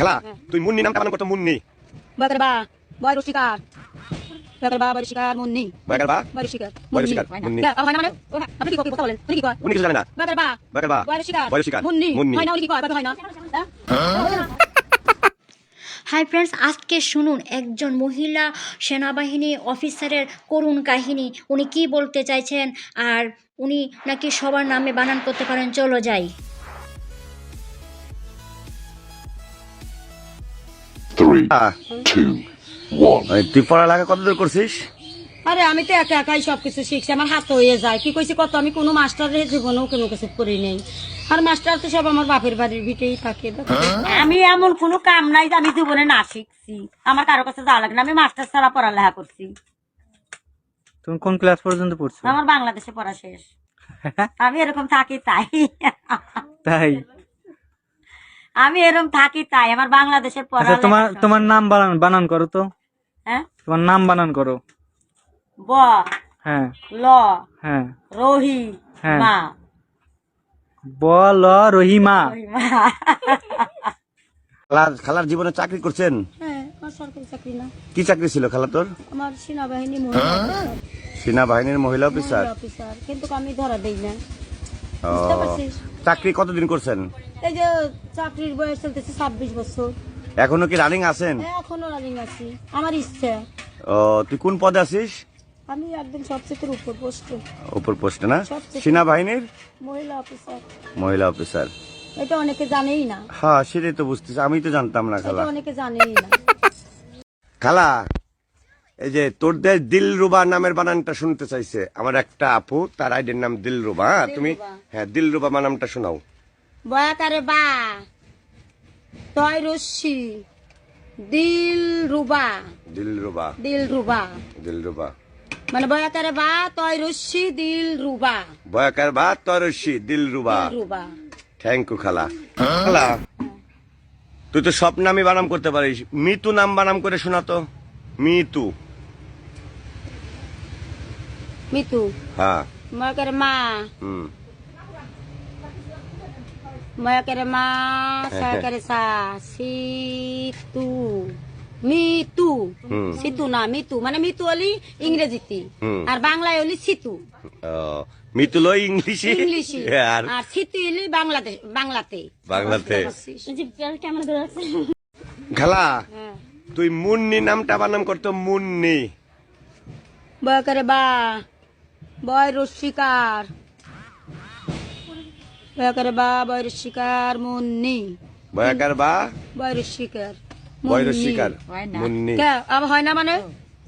খেলা তুই মুন্নি নামটা বানান করতো মুন্নি। বাকের বা বয় বা বয় রসিকার মুন্নি। বয় রসিকার বয় রসিকার, মুন্নি। হয় মানে হ্যাঁ, আপনি কি কি কথা বলেন? উনি কি কয়? উনি কিছু জানে না। বয় রসিকার বয় রসিকার, মুন্নি। মুন্নি। হয় না উনি কি কয়? হয় না। হ্যাঁ? হাই ফ্রেন্ডস আজকে শুনুন একজন মহিলা সেনাবাহিনী অফিসারের করুণ কাহিনী। উনি কি বলতে চাইছেন? আর উনি নাকি সবার নামে বানান করতে পারেন? চলো যাই। Three, two, one. তুই পড়ালেখা কতদূর করছিস? আরে আমি তো একা একাই সবকিছু শিখছি। আমার হাত হয়ে যায়। কি কইছি কত? আমি কোনো মাস্টারের জীবনেও কোনো কিছু করি নাই। আর মাস্টার তো সব আমার বাপের বাড়ির ভিটেই থাকে। আমি এমন কোনো কাম নাই যে আমি জীবনে না শিখছি। আমার কারও কাছে যাওয়া লাগে না। আমি মাস্টার ছাড়া পড়ালেখা করছি। তুমি কোন ক্লাস পর্যন্ত পড়ছো? আমার বাংলাদেশে পড়া শেষ। আমি এরকম থাকি তাই। তাই? আমি এরকম থাকি তাই আমার বাংলাদেশের পড়া আচ্ছা তোমার তোমার নাম বানান বানান করো তো। হ্যাঁ? তোমার নাম বানান করো। ব হ্যাঁ। ল হ্যাঁ। রহি হ্যাঁ। মা। বল রহিমা রহিমা। খালার খালার জীবনে চাকরি করছেন? হ্যাঁ সরকারি চাকরি না। কি চাকরি ছিল খালা তোর? আমার সেনাবাহিনী সেনাবাহিনীর মহিলা অফিসার অফিসার কিন্তু আমি ধরা দেই না। চাকরি কতদিন করছেন? এই যে চাকরির বয়স চলতেছে ছাব্বিশ বছর। এখনও কি রানিং আছেন? হ্যাঁ, এখনও রানিং আছি। আমার ইচ্ছা। ও তুই কোন পদে আছিস? আমি একদম সবচেয়ে উপর পোস্টে। উপর পোস্টে না? সেনাবাহিনীর? মহিলা অফিসার মহিলা অফিসার এটা অনেকে জানেই না। হ্যাঁ সেটাই তো বুঝতেছি। আমি তো জানতাম না খালা। অনেকে জানেই না। খালা এই যে তোর দেশ দিলরুবা নামের বানানটা শুনতে চাইছে। আমার একটা আপু তার আইডির নাম দিলরুবা। হ্যাঁ তুমি হ্যাঁ দিলরুবা বানানটা শোনাও। বয়াকারে বা তয় রশ্মি দিল রুবা। দিলরুবা দিল রুবা। দিলরুবা মানে বয়াকারে বা তয় রশ্মি দিল রুবা। বয়াকার বা তরসি দিলরুবা দিল রুবা। রুবা। থ্যাংক ইউ খালা। খালা তুই তো সব নামই বানাম করতে পারিস। মিতু নাম বানাম করে শোনা তো। মিতু। মিতু। হ্যাঁ। মা। হুম। বয়াকারে মা সয়াকারে সা সিতু মিতু। সিতু না মিতু মানে মিতু হলি ইংরেজিতে। আর বাংলায় হলি সিতু মিতু লো ইংলিশে ইংলিশে আর সিতু হলি বাংলাদেশ বাংলাতে বাংলাতে খালা তুই মুন্নি নামটা বানাম করতো মুন্নি। বয় করে বা বয় রসিকার। বা রসিকার মুন্নি। বয়াকার বা বয়র শিকার মুন্নি। আবার হয় না মানে?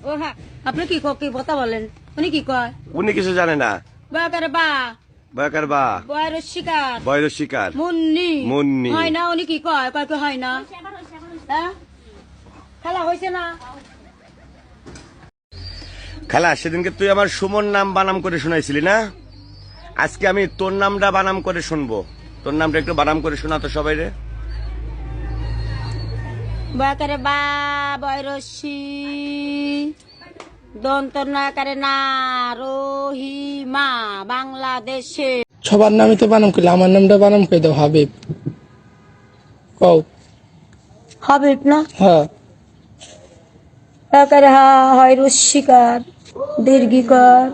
ও হ্যাঁ আপনি কি কি কথা বলেন? উনি কি কয়? উনি কিছু জানে না। বা। বয়াকার বা। বয়র শিকার মুন্নি। মুন্নি। হয় না উনি কি কয়? কয় কি হয় না? হ্যাঁ? খেলা হয়েছে না? খালা সেদিনকে তুই আমার সুমন নাম বানাম করে শোনাইছিলি না? আজকে আমি তোর নামটা বানাম করে শুনব। তোর নামটা একটু বানাম করে শোনা তো সবাই রে। বয় করে বা বয় রশি দন্ত নয়াকারে না রহিমা বাংলাদেশে। সবার নামই তো বানাম করলে আমার নামটা বানাম করে দাও হাবিব। কও। হাবিব না? হ্যাঁ। বয়াকারে হা হয় রস্মিকার দীর্ঘিকার।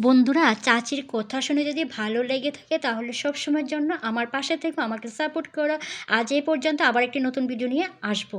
বন্ধুরা চাচির কথা শুনে যদি ভালো লেগে থাকে তাহলে সব সময়ের জন্য আমার পাশে থেকে আমাকে সাপোর্ট করো আজ এই পর্যন্ত আবার একটি নতুন ভিডিও নিয়ে আসব